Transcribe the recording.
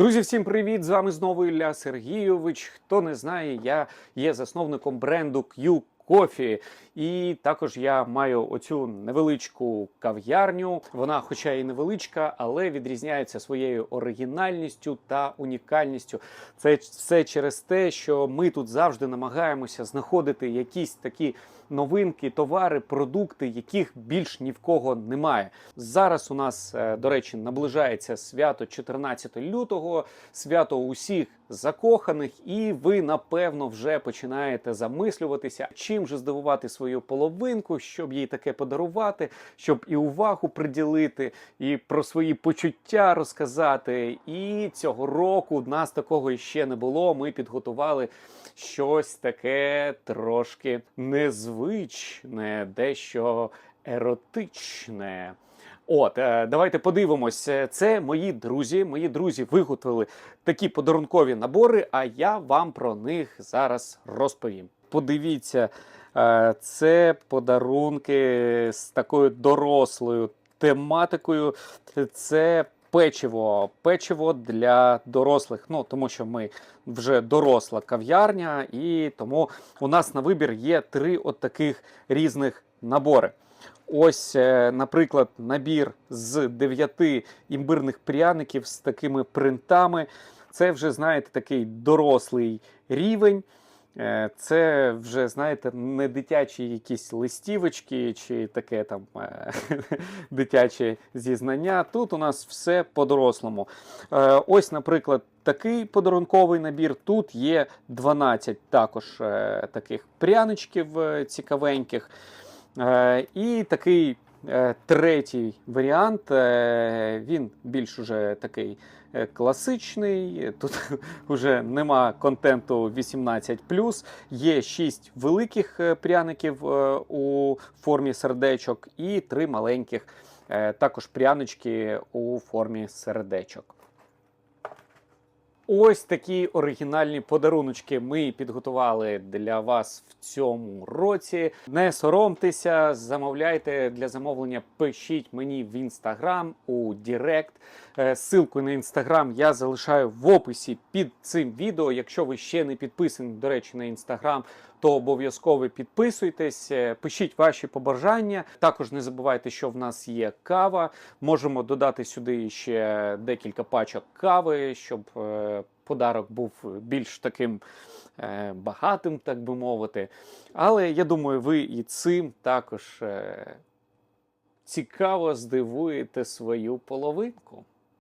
Друзі, всім привіт! З вами знову Ілля Сергійович. Хто не знає, я є засновником бренду Q Coffee. І також я маю оцю невеличку кав'ярню. Вона, хоча і невеличка, але відрізняється своєю оригінальністю та унікальністю. Це все через те, що ми тут завжди намагаємося знаходити якісь такі новинки, товари, продукти, яких більш ні в кого немає. Зараз у нас, е, до речі, наближається свято 14 лютого, свято усіх закоханих, і ви напевно вже починаєте замислюватися, чим же здивувати свою половинку, щоб їй таке подарувати, щоб і увагу приділити, і про свої почуття розказати. І цього року нас такого ще не було. Ми підготували щось таке трошки незвичне, дещо еротичне. От, е, давайте подивимось. Е, Це мої друзі. Мої друзі виготовили такі подарункові набори, а я вам про них зараз розповім. Подивіться, е, це подарунки з такою дорослою тематикою. Це печиво, печиво для дорослих. Ну тому що ми вже доросла кав'ярня, і тому у нас на вибір є три от таких різних набори. Ось, е, наприклад, набір з дев'яти імбирних пряників з такими принтами. Це вже, знаєте, такий дорослий рівень. Е, Це вже, знаєте, не дитячі якісь листівочки чи таке там е, дитяче зізнання. Тут у нас все по-дорослому. Ось, наприклад, такий подарунковий набір. Тут є 12 також таких пряничків цікавеньких. Е, І такий е, третій варіант, е, він більш уже такий класичний. Тут вже нема контенту 18. Є 6 великих пряників у формі сердечок і 3 маленьких також прянички у формі сердечок. Ось такі оригінальні подаруночки ми підготували для вас в цьому році. Не соромтеся, замовляйте для замовлення. Пишіть мені в інстаграм у Дірект. Силку Ссылку на інстаграм я залишаю в описі під цим відео. Якщо ви ще не підписані, до речі, на інстаграм, то обов'язково підписуйтесь, е, пишіть ваші побажання. Також не забувайте, що в нас є кава. Можемо додати сюди ще декілька пачок кави, щоб е, подарок був більш таким е, багатим, так би мовити. Але я думаю, ви і цим також цікаво здивуєте свою половинку.